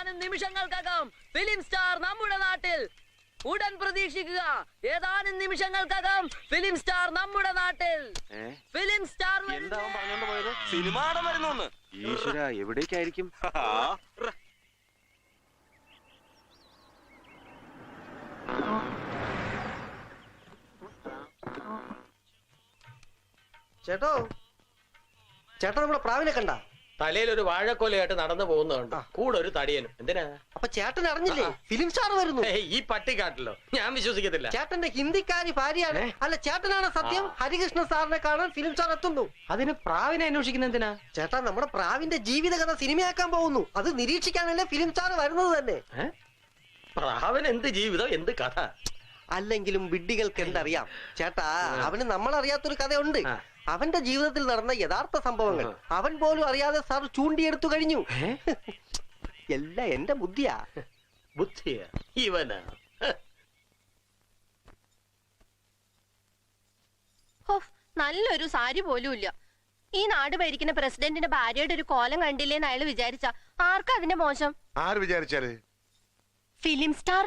ഏതാനും നിമിഷങ്ങൾക്കകം film star നമ്മുടെ നാട്ടിൽ. ഉടൻ പ്രതീക്ഷിക്കുക ഏതാനും നിമിഷങ്ങൾക്കകം ഫിലിം സ്റ്റാർ നമ്മുടെ നാട്ടിൽ. ഫിലിം സ്റ്റാർ സിനിമ വരുന്നു ഈശ്വര എവിടേക്കായിരിക്കും? ചേട്ടോ ചേട്ടാ നമ്മളെ പ്രാവിനെ കണ്ട? തലയിൽ ഒരു വാഴക്കൊലയായിട്ട് നടന്നു പോകുന്നുണ്ട് കൂടെ ഒരു തടിയനും. എന്തിനാ? അപ്പൊ ചേട്ടൻ അറിഞ്ഞില്ലേ? ഫിലിം സ്റ്റാർ വരുന്നു. ഏയ്, ഈ പട്ടിക്കാട്ടിലോ ഞാൻ വിശ്വസിക്കത്തില്ല. ചേട്ടന്റെ ഹിന്ദിക്കാരി ഭാര്യയാണ്. അല്ല ചേട്ടനാണ് സത്യം ഹരികൃഷ്ണ സാറിനെ കാണാൻ ഫിലിം സ്റ്റാർ എത്തുന്നു. അതിന് പ്രാവിനെ അന്വേഷിക്കുന്ന എന്തിനാ? ചേട്ടാ നമ്മുടെ പ്രാവിന്റെ ജീവിതകഥ സിനിമയാക്കാൻ പോകുന്നു. അത് നിരീക്ഷിക്കാനല്ലേ ഫിലിം സ്റ്റാർ വരുന്നത് തന്നെ. ഏ? പ്രാവന് എന്ത് ജീവിതം എന്ത് കഥ? അല്ലെങ്കിലും വിഡ്ഢികൾക്ക് എന്തറിയാം ചേട്ടാ അവന് നമ്മളറിയാത്തൊരു കഥയുണ്ട്. ആ. അവന്റെ ജീവിതത്തിൽ നടന്ന യഥാർത്ഥ സംഭവങ്ങൾ അവൻ പോലും അറിയാതെ സാർ ചൂണ്ടിയെടുത്തു കഴിഞ്ഞു. എല്ലാം എന്റെ ബുദ്ധിയാ. ബുദ്ധിയാ? ഇവനാ. നല്ലൊരു സാരി പോലും ഇല്ല. ഈ നാട് ഭരിക്കുന്ന പ്രസിഡന്റിന്റെ ഭാര്യയുടെ ഒരു കോലം കണ്ടില്ലേന്ന് അയാൾ വിചാരിച്ച ആർക്കാ അതിന്റെ മോശം? ആര് വിചാരിച്ചാൽ? ഫിലിം സ്റ്റാർ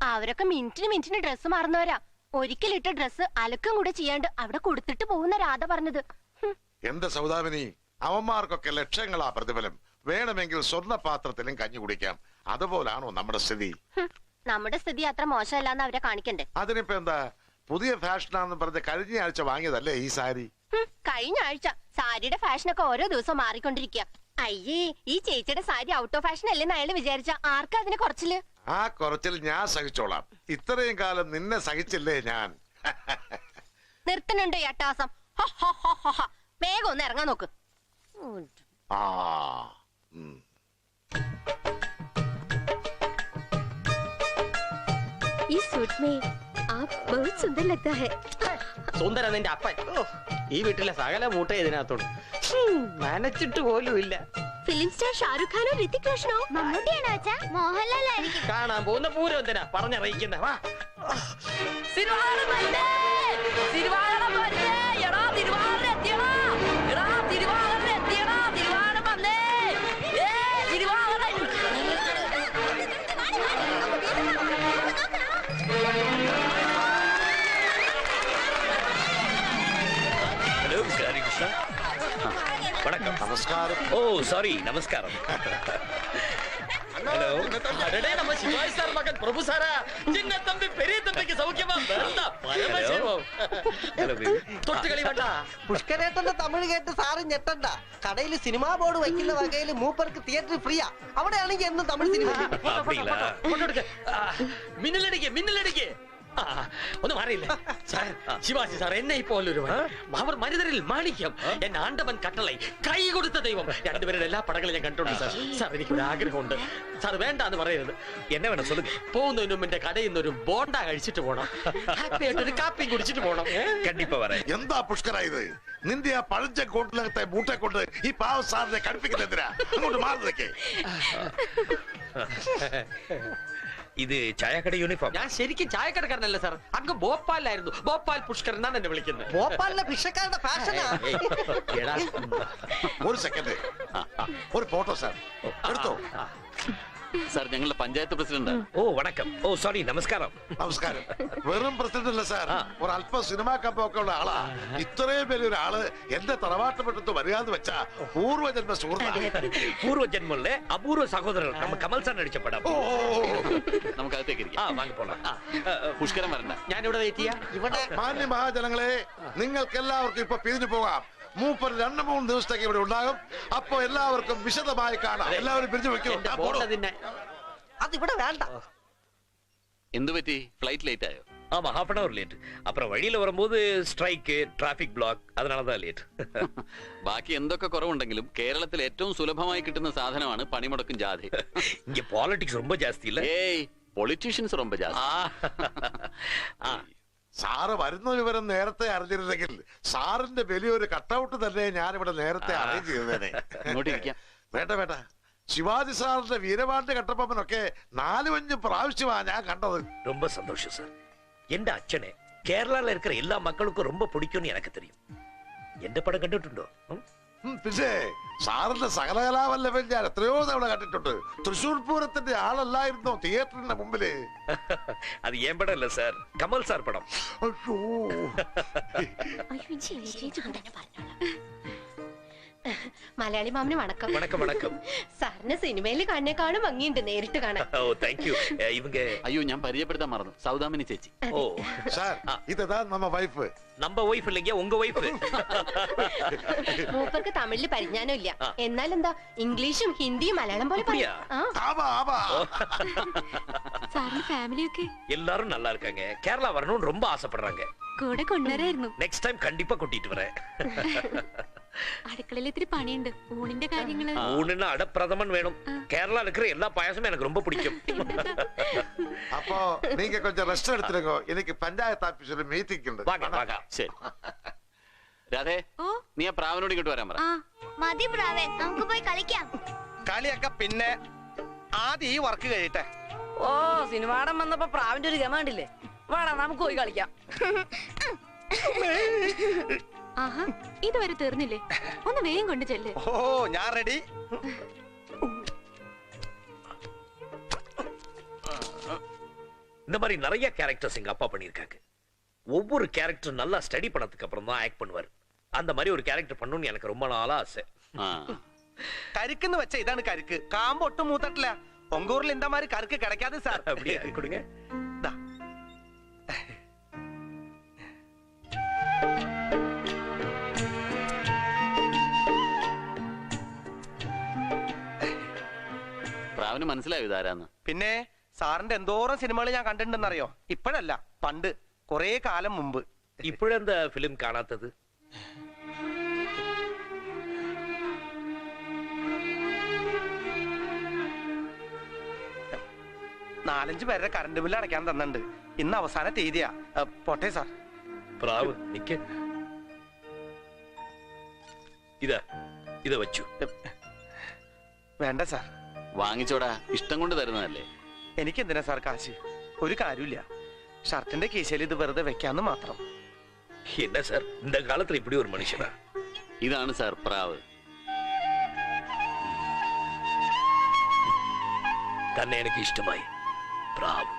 അവരൊക്കെ മിനിറ്റിന് മിനിറ്റിന് ഡ്രസ്സ് മാറുന്നവരാ. ഒരിക്കലിട്ട ഡ്രസ് അലക്കും കൂടെ ചെയ്യാണ്ട് അവിടെ കൊടുത്തിട്ട് പോകുന്ന രാധ പറഞ്ഞത്. എന്ത് സൗദാമിനി? അവന്മാർക്കൊക്കെ ലക്ഷങ്ങളാ പ്രതിഫലം. വേണമെങ്കിൽ സ്വർണ പാത്രത്തിലും കഞ്ഞി കുടിക്കാം. അതുപോലാണോ നമ്മുടെ സ്ഥിതി? നമ്മുടെ സ്ഥിതി അത്ര മോശമല്ലാന്ന് അവരെ കാണിക്കണ്ടേ. അതിനിപ്പോ എന്താ? പുതിയ ഫാഷനാന്ന് പറഞ്ഞ് കഴിഞ്ഞ ആഴ്ച വാങ്ങിയതല്ലേ ഈ സാരി? കഴിഞ്ഞ ആഴ്ച സാരിയുടെ ഫാഷനൊക്കെ ഓരോ ദിവസം മാറിക്കൊണ്ടിരിക്കുക അയ്യേ ഈ ചേച്ചിയുടെ സാരി ഔട്ട് ഓഫ് ഫാഷൻ അല്ലെന്ന് അയാൾ വിചാരിച്ച ആർക്കാ അതിനെ കുറച്ചിൽ? ആ കുറച്ചിൽ ഞാൻ സഹിച്ചോളാം ഇത്രയും കാലം നിന്നെ സഹിച്ചില്ലേ ഞാൻ നിർത്തനുണ്ടോ ഈ അട്ടാസം ഹോ, ഹോ, ഹോ, ഹോ, ഹോ. വേഗം ഒന്ന് ഇറങ്ങാൻ നോക്ക് ഉം. ആ ഉം. इस सूट में आप बहुत सुंदर लगता है സുന്ദര നിന്റെ അപ്പൻ ഓ, ഈ വീട്ടിലെ സകല മൂട്ട ഇതിനകത്തോട് ഹും, നനച്ചിട്ട് പോലും ഇല്ല ഫിലിം സ്റ്റാർ ഷാരൂഖ് ഖാനോ ഋതിക് റോഷനോ? മമ്മൂട്ടിയാണോ അച്ഛാ? മോഹൻലാൽ ആയിരിക്കും കാണാൻ പോകുന്ന പൂരം എന്തിനാ? പറഞ്ഞറിയിക്കുന്ന. വാ. തിരുവാതിര നമസ്കാരം ஓ சாரி நமஸ்காரம் ஹலோ അടടേ നമ്മ ശിവാജി സാർ മകൻ പ്രഭു സാറാ ചിന്ന തമ്പി പെരിയ തമ്പിക്ക് സൗഖ്യമാ വേണ്ട പരമശിവം ஹலோ பேபி തൊട്ടുകളി വേണ്ട പുഷ്കരേട്ടന്റെ തമിഴ് കേട്ട് സാറ് ഞെട്ടണ്ട കടയിൽ സിനിമാ ബോർഡ് വയ്ക്കുന്ന വകയിൽ മൂപ്പർക്ക് തിയേറ്റർ ഫ്രീയാ അവിടെയാണെങ്കിൽ എന്നും തമിഴ് സിനിമ அப்படிங்களா കൊണ്ടെടുക്ക് മിന്നലടിക്ക് മിന്നലടിക്ക് ആ, ഒന്നും അറിയില്ല. സാർ ശിവാജി സാർ എന്നെ ഇപ്പോലൊരു അവർ മരുതരിൽ മാണിക്യം. എന്നെ ആണ്ടവൻ കട്ടളൈ. കൈ കൊടുത്ത ദൈവം. രണ്ടുപേരുടെ എല്ലാ പടങ്ങളും ഞാൻ കണ്ടിട്ടുണ്ട് സാർ. സാർ എനിക്കൊരു ആഗ്രഹമുണ്ട്. സാർ വേണ്ട എന്ന് പറയരുത്. എന്നെ വേണം സൊല്ലുക പോകുന്നതിനും എന്റെ കടയിൽ നിന്നൊരു ബോണ്ട കഴിച്ചിട്ട് പോണം. ഹാപ്പി ആയിട്ട് ഒരു കാപ്പി കുടിച്ചിട്ട് പോണം. കണ്ടിപ്പോ പറയാം. എന്താ പുഷ്കരായത് നിന്റെ ആ പഴഞ്ച കൂട്ടിലകത്തെ മൂട്ടെ കൊണ്ട് ഈ പാവ സാറിനെ കടുപ്പിക്കുന്നതിനാ അങ്ങോട്ട് മാറി ഇത് ചായക്കട യൂണിഫോം ഞാൻ ശരിക്കും ചായക്കടക്കാരനല്ല സാർ അങ്ങ് ഭോപ്പാലായിരുന്നു ഭോപ്പാൽ പുഷ്കർ എന്നാണ് എന്നെ വിളിക്കുന്നത്. ഭോപ്പാലിന്റെ ഭിക്ഷക്കാരുടെ ഫാഷനാ ഒരു സെക്കൻഡ് ഒരു ഫോട്ടോ സാർ. എടുത്തോ? സാർ ഞങ്ങളുടെ പഞ്ചായത്ത് പ്രസിഡന്റ്. ഓ വണക്കം. ഓ സോറി നമസ്കാരം. നമസ്കാരം. വെറും പ്രസിഡന്റ് അല്ല സാർ. ഒരു അല്പം സിനിമാ കമ്പൊക്കെ ഉള്ള ആളാ ഇത്രയും വലിയ ഒരാൾ എന്റെ തറവാട്ടപ്പെട്ടത്ത് വരികാന്ന് വെച്ചാ പൂർവജന്മ സുഹൃത്താണ്. പൂർവജന്മങ്ങളിലെ അപൂർവ സഹോദരൻ. നമ്മൾ കമൽ സാർ അടിച്ച പടം ഓ നമുക്ക് അകത്തേക്ക് ആ വാങ്ങി പോണം. പുഷ്കരം വരണ്ട. ഞാനിവിടെ വെയിറ്റ് ചെയ്യാം. ഇവിടെ മാന്യ മഹാജനങ്ങളെ നിങ്ങൾക്ക് എല്ലാവർക്കും ഇപ്പൊ പിരിഞ്ഞു പോകാം. മൂപ്പർ രണ്ടു മൂന്ന് ദിവസത്തേക്ക് ഇവിടെ ഉണ്ടാകും അപ്പൊ എല്ലാവർക്കും വിശദമായി കാണാം എല്ലാവരും പിരിഞ്ഞു വെക്കൂ എന്റെ ആ, ബോണ്ട പോടോ. തിന്നെ അതിവിടെ വേണ്ട എന്ത് പറ്റി ഫ്ലൈറ്റ് ലേറ്റ് ആയോ ஆமா ஹாஃப் அன் அவர் லேட் அப்புறம் வழியில வரும்போது ஸ்ட்ரைக்கு டிராபிக் பிளாக் அதனால தான் லேட் ബാക്കി എന്തൊക്കെ കുറവുണ്ടെങ്കിലും കേരളത്തിൽ ഏറ്റവും സുലഭമായി കിട്ടുന്ന സാധനമാണ് പണിമുടക്കും ജാഥ இங்க பாலிடிக்ஸ் ரொம்ப ஜாஸ்தி இல்ல ഏയ് പൊളിറ്റീഷ്യൻസ് ரொம்ப ജാസ്തി ஆ. ஆ സാറ് വരുന്ന വിവരം നേരത്തെ അറിഞ്ഞിരുന്നെങ്കിൽ സാറിന്റെ വലിയൊരു കട്ടൗട്ട് തന്നെ ഞാൻ ഇവിടെ നേരത്തെ അറേഞ്ച് ചെയ്തേനെ ഇങ്ങോട്ട് ഇരിക്കാം വേണ്ട വേണ്ട ശിവാജി സാറിന്റെ വീരപാണ്ഡ്യ കട്ടപ്പമ്മനൊക്കെ നാലും അഞ്ചും പ്രാവശ്യമാ ഞാൻ കണ്ടത് ரொம்ப சந்தோஷம் சார் எந்த அச்சனை கேரளால இருக்கிற எல்லா மக்களுக்கும் ரொம்ப பிடிக்கும்னு எனக்கு தெரியும் எந்த படம் கண்டுட்டுண்டோ ம்? ഉം, പിന്നെ സാറിന്റെ സകലകലാവല്ലഭൻ ഞാൻ എത്രയോ തവണ കണ്ടിട്ടുണ്ട് തൃശൂർ പൂരത്തിന്റെ ആളല്ലായിരുന്നോ തിയേറ്ററിന്റെ മുമ്പില് அது என் படம் இல்ல சார் கமல் சார் படம் അയ്യോ മലയാളി മാമന് വണക്കം வணக்கம் வணக்கம் സാറിന് സിനിമയിൽ കാണുന്നേക്കാളും ഭംഗിയുണ്ട് നേരിട്ട് കാണാൻ ஓ தேங்க்யூ இவங்க അയ്യോ ഞാൻ പരിചയപ്പെടുത്താൻ മറന്നു സൗദാമിനി ചേച്ചി ஓ സാർ ഇതാ നമ്മ വൈഫ് நம்ம ஒய்ஃப் இல்லைங்க உங்க ஒய்ஃப் മൂപ്പർക്ക് തമിഴില് പരിജ്ഞാനം ഇല്ല എന്നാൽ എന്താ ഇംഗ്ലീഷും ഹിന്ദിയും മലയാളം പോലെ പറയും. அப்படியா? ആ ആമാ ആമാ സാറിന്റെ ഫാമിലിയൊക്കെ எல்லாரும் நல்லா இருக்காங்க கேரளா வரணும்னு ரொம்ப ஆசைப்படுறாங்க കൂടെ കൊണ്ടുവരായിരുന്നു நெக்ஸ்ட் டைம் கண்டிப்பா கூட்டிட்டு வரேன் അടുക്കളയിൽ ഇത്തിരി പണിയുണ്ട് ഊണിന്റെ കാര്യങ്ങള് ஊனுன்னா அடப்பிரதமன் வேணும் கேரளால இருக்கிற எல்லா பாயசமும் எனக்கு ரொம்ப பிடிக்கும் അപ്പോ നീങ്ക കൊഞ്ചം റെസ്റ്റ് എടുത്തിരുങ്ങോ എനിക്ക് പഞ്ചായത്ത് ഓഫീസിൽ മീറ്റിംഗ് ഉണ്ട് வாங்க வாங்க ശരി രാധേ ഓ നീ ആ പ്രാവനോട് ഇങ്ങോട്ട് വരാൻ പറ ആ മതി പ്രാവേ നമുക്ക് പോയി കളിക്കാം കളിയൊക്കെ പിന്നെ ആദ്യം ഈ വർക്ക് കഴിയട്ടെ ഓ സിനിമാടം വന്നപ്പോ പ്രാവിന്റെ ഒരു ഗമ കണ്ടില്ലേ വാടാ നമുക്ക് പോയി കളിക്കാം ആഹാ ഇതുവരെ തീർന്നില്ലേ ഒന്ന് വേഗം കൊണ്ട് ചെല്ല് ഓ ഞാൻ റെഡി இந்த மாதிரி நிறைய கேரக்டர்ஸ் எங்க அப்பா பண்ணியிருக்காங்க ஒவ்வொரு கேரக்டர் நல்லா ஸ்டடி பண்ணதுக்கு அப்புறம் தான் ஆக்ட் பண்ணுவார் அந்த மாதிரி ஒரு கேரக்டர் பண்ணணும்னு எனக்கு ரொம்ப நாளா ஆசை ആ കരുക്കെന്ന് വെച്ച ഇതാണ് കരുക്ക് കാമ്പ് ഒട്ടും മൂത്തട്ടില്ല പൊങ്കൂറിൽ എന്താ മാതിരി കരുക്ക് കിടക്കാതെ സാർ அப்படியே മനസ്സിലായോ ഇതാരാന്ന്? പിന്നെ സാറിന്റെ എന്തോരം സിനിമകൾ ഞാൻ കണ്ടിട്ടുണ്ടെന്നറിയോ? ഇപ്പോഴല്ല പണ്ട് കൊറേ കാലം മുമ്പ്. ഇപ്പോഴെന്താ ഫിലിം കാണാത്തത്? നാലഞ്ച് പേരുടെ കറണ്ട് ബില്ല് അടയ്ക്കാൻ തന്നിട്ടുണ്ട്. ഇന്ന് അവസാന തീയതിയാ. പോട്ടെ സാർ. പ്രാവ് നിക്ക്. ഇതാ ഇത് വച്ചു. വേണ്ട സാർ. വാങ്ങിച്ചോടാ ഇഷ്ടം കൊണ്ട് തരുന്നതല്ലേ എനിക്ക് എന്തിനാ സാർ കാശ് ഒരു കാര്യമില്ല ഷർട്ടിന്റെ കീശയിൽ ഇത് വെറുതെ വെക്കാന്ന് മാത്രം என்ன சார் இந்த காலத்துல இப்படி ஒரு மனுஷனா ഇതാണ് സാർ പ്രാവ് തന്നെ എനിക്ക് ഇഷ്ടമായി പ്രാവ്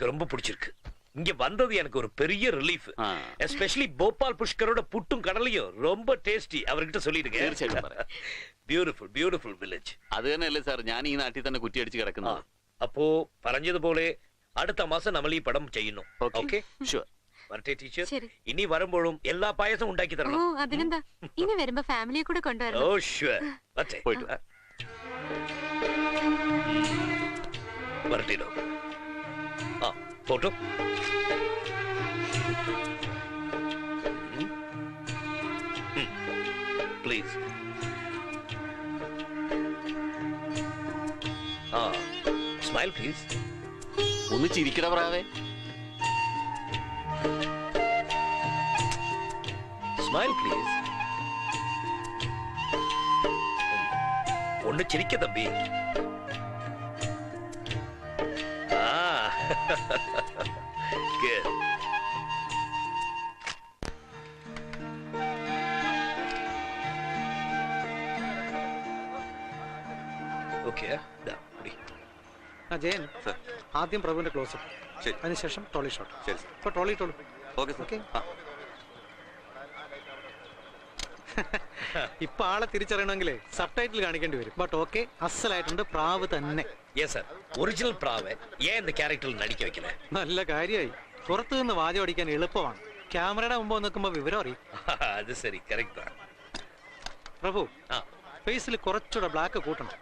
எனக்கு ரொம்ப பிடிச்சிருக்கு இங்க வந்தது எனக்கு ஒரு பெரிய ரிலீஃப் ആ எஸ்பெஷலி போபால் புஷ்கரோட புட்டும் கடலையும் ரொம்ப டேஸ்டி அவர்கிட்ட சொல்லிடுங்க തീർച്ചയായിട്ടും പറയാം பியூட்டிஃபுல் பியூட்டிஃபுல் வில்லேஜ் അത് തന്നെയല്ലേ സാർ ഞാൻ ഈ നാട്ടിൽ തന്നെ കുറ്റിയടിച്ച് കിടക്കുന്നത് அப்போ പറഞ്ഞതുപോലെ അടുത്ത മാസം നമ്മൾ ഈ പടം ചെയ്യുന്നു ഓക്കെ ഓക്കെ ഷുവർ വരട്ടെ ടീച്ചർ ശരി ഇനി വരുമ്പോഴും എല്ലാ പായസം ഉണ്ടാക്കി ഓ തരണം അതിനെന്താ ഇനി വരുമ്പോ ഫാമിലിയെ കൂടെ ഓ കൊണ്ടുവരണം ഷുവർ വരട്ടെ പോയിട്ട് വാ. തൊട്ടു പ്ലീസ് ആ സ്മൈൽ പ്ലീസ് ഒന്ന് ചിരിക്കട പ്രാവേ. സ്മൈൽ പ്ലീസ് ഒന്ന് ചിരിക്ക തമ്പി. Good. പിടി. ആ ജയൻ. ആദ്യം പ്രഭുവിന്റെ ക്ലോസ് അതിനുശേഷം ട്രോളി ഷോട്ട് ഇപ്പൊ ട്രോളി ഇട്ടോളൂ. ഓക്കെ ഇപ്പൊ ആളെ തിരിച്ചറിയണമെങ്കിൽ സബ് ടൈറ്റിൽ കാണിക്കേണ്ടി വരും. ബട്ട് ഓക്കെ അസലായിട്ടുണ്ട് പ്രാവ് തന്നെ. യെസ് സർ ഒറിജിനൽ പ്രാവ്. ഏ എന്ന ക്യാരക്ടറിൽ നടിക്ക വെക്കണേ നല്ല കാര്യമായി പുറത്തു നിന്ന് വാചം അടിക്കാൻ എളുപ്പമാണ്. ക്യാമറയുടെ മുമ്പ് നിൽക്കുമ്പോൾ വിവരം അറിയും. അത് ശരി കറക്റ്റ് പ്രഭു ഫേസിൽ കുറച്ചുകൂടെ ബ്ലാക്ക് കൂട്ടണം.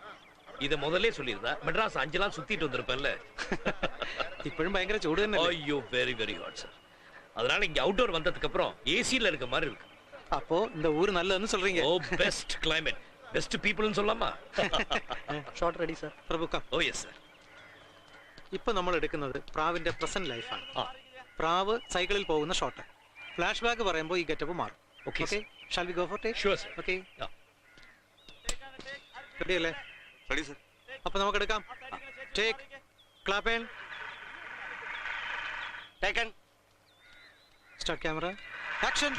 இது முதல்ல சொல்லியிருந்தா மெட்ராஸ் அஞ்சலாம் சுத்திட்டு வந்திருப்பேன்ல இப்பழும் பயங்கர சூடு ஐயோ வெரி வெரி ஹாட் சார் அதனால இங்க அவுட்டோர் வந்ததுக்கு அப்புறம் ஏசியில இருக்க மாதிரி இருக்கு അപ്പോ இந்த ஊரு நல்லதுன்னு சொல்றீங்க ஓ பெஸ்ட் கிளைமேட் பெஸ்ட் பீப்புள்னு சொல்லாமா shot ready sir Prabhu come oh yes sir ഇപ്പൊ നമ്മൾ എടുക്കുന്നത് പ്രാവിന്റെ പ്രസന്റ് ലൈഫാണ് ആ. പ്രാവ് സൈക്കിളിൽ പോകുന്ന ഷോട്ട് ഫ്ലാഷ് ബാക്ക് പറയുമ്പോൾ ഈ ഗെറ്റപ്പ് മാറും Okay, okay shall we go for take Sure, sir. Okay Yeah. Ready അല്ലേ റെഡി സർ അപ്പൊ നമുക്ക് എടുക്കാം take clap taken start camera action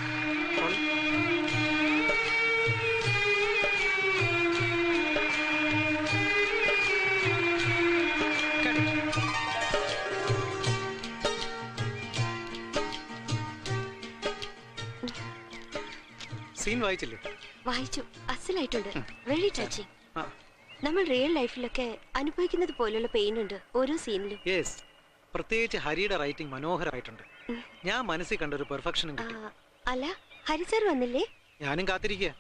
scene വായിച്ചില്ലേ? വായിച്ചു. അസലായിട്ടുണ്ട്. വെരി ടച്ചിങ് നമ്മൾ റിയൽ ലൈഫിലൊക്കെ അനുഭവിക്കുന്നത് പോലുള്ള പെയിൻ ഉണ്ട് ഓരോ സീനിലും പ്രത്യേകിച്ച് ഹരിയുടെ റൈറ്റിംഗ് മനോഹരമായിട്ടുണ്ട്. ഞാൻ മനസ്സിൽ കണ്ട ഒരു പെർഫെക്ഷനും കിട്ടി അല്ല ഹരി സാർ വന്നില്ലേ ഞാനും കാത്തിരിക്കുക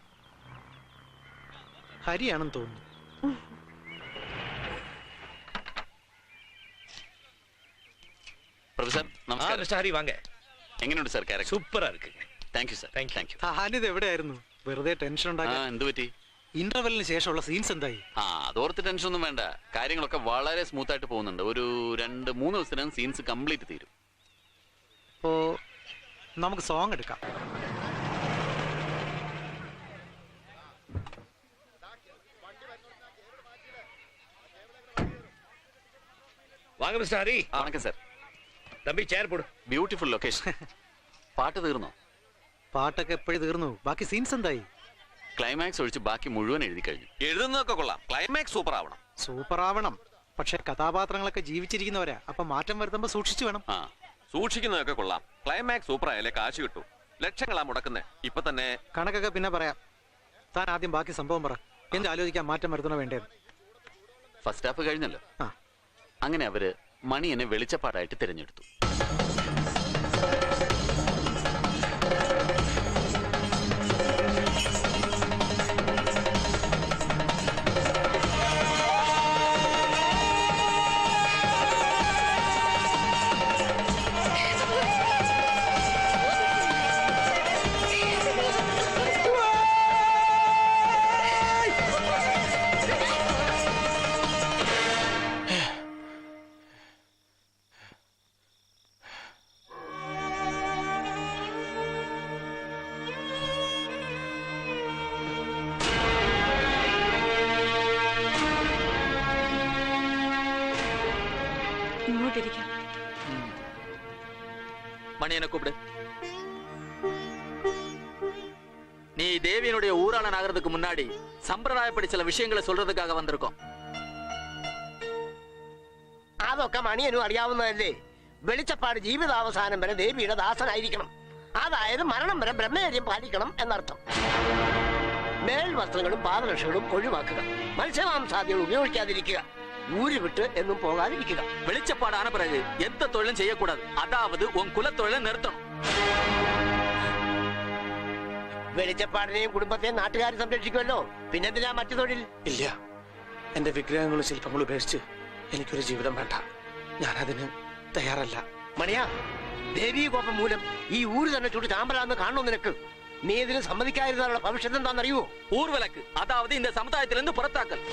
ഹരിയാണെന്ന് തോന്നുന്നു പ്രൊഫസർ ஆ നമസ്കാരം மிஸ்டர் ஹரி வாங்க എങ്ങനെയുണ്ട് സാർ ക്യാരക്ടർ சூப்பரா இருக்குங்க thank you sir Thank you. Thank you താനിത് എവിടെയായിരുന്നു വെറുതെ ടെൻഷൻ ആ ഉണ്ടാക്കാൻ എന്ത് പറ്റി ഇന്റർവെല്ലിന് ശേഷമുള്ള സീൻസ് എന്തായി ആ അതോർത്ത് ടെൻഷൻ ഒന്നും വേണ്ട കാര്യങ്ങളൊക്കെ വളരെ സ്മൂത്ത് ആയിട്ട് പോകുന്നുണ്ട് ഒരു രണ്ട് മൂന്ന് ദിവസത്തിനകം സീൻസ് കംപ്ലീറ്റ് തീരും അപ്പോ നമുക്ക് സോങ് എടുക്കാം. മിസ്റ്റർ തമ്പി ചെയർ പോട്. ബ്യൂട്ടിഫുൾ ലൊക്കേഷൻ പാട്ട് തീർന്നോ? പാട്ടൊക്കെ എപ്പോഴും തീർന്നു? ബാക്കി സീൻസ് എന്തായി? ക്ലൈമാക്സ് ഒഴിച്ച് ബാക്കി മുഴുവൻ എഴുതി കഴിഞ്ഞു. എഴുതുന്നതൊക്കെ കൊള്ളാം. ക്ലൈമാക്സ് സൂപ്പർ ആവണം. സൂപ്പർ ആവണം. പക്ഷെ കഥാപാത്രങ്ങളൊക്കെ ജീവിച്ചിരിക്കുന്നവരാ. അപ്പൊ മാറ്റം വരുത്തുമ്പോ സൂക്ഷിച്ചു വേണം. ആ. സൂക്ഷിക്കുന്നതൊക്കെ കൊള്ളാം. ക്ലൈമാക്സ് സൂപ്പർ ആയാലേ കാശ് കിട്ടൂ. ലക്ഷങ്ങളാ മുടക്കുന്നേ. ഇപ്പൊ തന്നെ കണക്കൊക്കെ പിന്നെ പറയാം. താൻ ആദ്യം ബാക്കി സംഭവം പറ. എന്ത് ആലോചിക്കാൻ മാറ്റം വരുത്തണോ വേണ്ടത് ഫസ്റ്റ് ഹാഫ് കഴിഞ്ഞല്ലോ. അങ്ങനെ അവർ മണി എന്നെ വെളിച്ചപ്പാടായിട്ട് തിരഞ്ഞെടുത്തു. ഇങ്ങോട്ടിരിക്കാം மணியனை கூப்பிடு நீ தேவியனுடைய ஊராளன் ஆகிறதுக்கு முன்னாடி சம்பிரதாயப்படி சில விஷயங்களை சொல்றதுக்காக வந்திருக்கோம் അതൊക്കെ മണിയനും അറിയാവുന്നതല്ലേ വെളിച്ചപ്പാട് ജീവിതാവസാനം വരെ ദേവിയുടെ ദാസനായിരിക്കണം അതായത് മരണം വരെ ബ്രഹ്മചര്യം പാലിക്കണം എന്നർത്ഥം മേൽ വസ്ത്രങ്ങളും പാദരക്ഷകളും ഒഴിവാക്കുക മത്സ്യമാംസാദികൾ ഉപയോഗിക്കാതിരിക്കുക ഊര് വിട്ട് എന്നും പോകാതിരിക്കുക வெளிச்சப்பாடு ஆன பிறகு எந்த தொழிலும் செய்யக்கூடாது அதாவது உன் குலத்தொழிலை நிறுத்தணும் വെളിച്ചപ്പാടിനെയും കുടുംബത്തെയും നാട്ടുകാർ സംരക്ഷിക്കുമല്ലോ പിന്നെന്തിനാ മറ്റു തൊഴിൽ ഇല്ല എന്റെ വിഗ്രഹങ്ങളും ശില്പങ്ങളും ഉപേക്ഷിച്ച് എനിക്കൊരു ജീവിതം വേണ്ട ഞാനതിന് തയ്യാറല്ല മണിയാ ദേവീ കോപം മൂലം ഈ ഊര് തന്നെ ചുട്ട് ചാമ്പലാന്ന് കാണണോ നിനക്ക് നീ ഇതിന് സമ്മതിക്കാതിരുന്നുള്ള ഭവിഷ്യത്ത് എന്താണെന്നറിയുമോ ஊர்வலக்கு அதாவது இந்த சமுதாயத்திலிருந்து புறத்தாக்கல்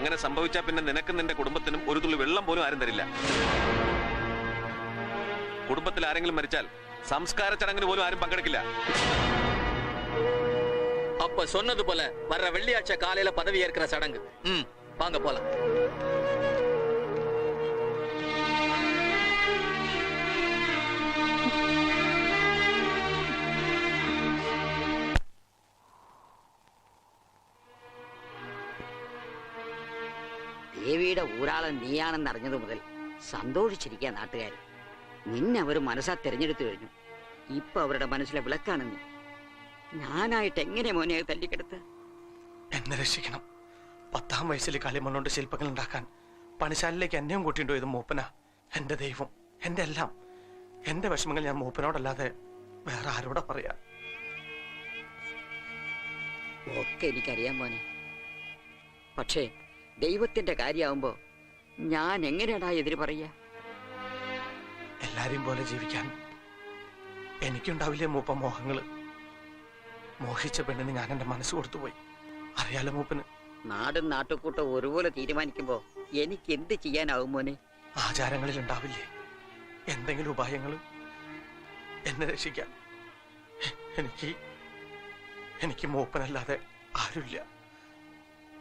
അങ്ങനെ സംഭവിച്ചാൽ പിന്നെ നിനക്കും നിന്റെ കുടുംബത്തിനും ഒരു തുള്ളി വെള്ളം പോലും ആരും തരില്ല. കുടുംബത്തിൽ ആരെങ്കിലും മരിച്ചാൽ സംസ്കാര ചടങ്ങിന് പോലും ആരും പങ്കെടുക്കില്ല. அப்ப சொன்னது போல வர்ற வெள்ளியாட்ச പദവി பதவி ஏற்கிற சடங்கு വാങ്ങ வாங்க ദേവിയുടെ ഊരാളൻ നീയാണെന്ന് അറിഞ്ഞതു മുതൽ സന്തോഷിച്ചിരിക്കുക നാട്ടുകാർ നിന്നെ അവർ മനസ്സാ തിരഞ്ഞെടുത്തു കഴിഞ്ഞു. ഇപ്പൊ അവരുടെ മനസ്സിലെ വിളക്കാണ് നീ. ഞാനായിട്ട് എങ്ങനെ മോനെ തല്ലിക്കെടുത്ത്? എന്നെ രക്ഷിക്കണം. പത്താം വയസ്സിൽ കളിമണ്ണോണ്ട് ശില്പങ്ങൾ ഉണ്ടാക്കാൻ. പണിശാലയിലേക്ക് എന്നെയും കൂട്ടിയിട്ടു മൂപ്പന. എന്റെ ദൈവം എന്റെ എല്ലാം. എന്റെ വിഷമങ്ങൾ ഞാൻ മൂപ്പനോടല്ലാതെ വേറെ ആരോടാ പറയാ? ഒക്കെ എനിക്കറിയാം മോനെ. പക്ഷേ ദൈവത്തിന്റെ കാര്യമാവുമ്പോ ഞാൻ എങ്ങനെയാടാ എതിര് പറയാ എല്ലാരെയും പോലെ ജീവിക്കാൻ എനിക്കുണ്ടാവില്ലേ മൂപ്പ മോഹങ്ങൾ? മോഹിച്ച പെണ്ണിന് ഞാൻ എന്റെ മനസ്സ് കൊടുത്തുപോയി അറിയാലോ മൂപ്പന്? നാടും നാട്ടുകൂട്ടം ഒരുപോലെ തീരുമാനിക്കുമ്പോ എനിക്ക് എന്ത് ചെയ്യാനാവും മോനെ? ആചാരങ്ങളിൽ ഉണ്ടാവില്ലേ? എന്തെങ്കിലും ഉപായങ്ങൾ എന്നെ രക്ഷിക്കാൻ. എനിക്ക് എനിക്ക് മൂപ്പനല്ലാതെ ആരുമില്ല.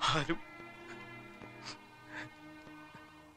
ആരും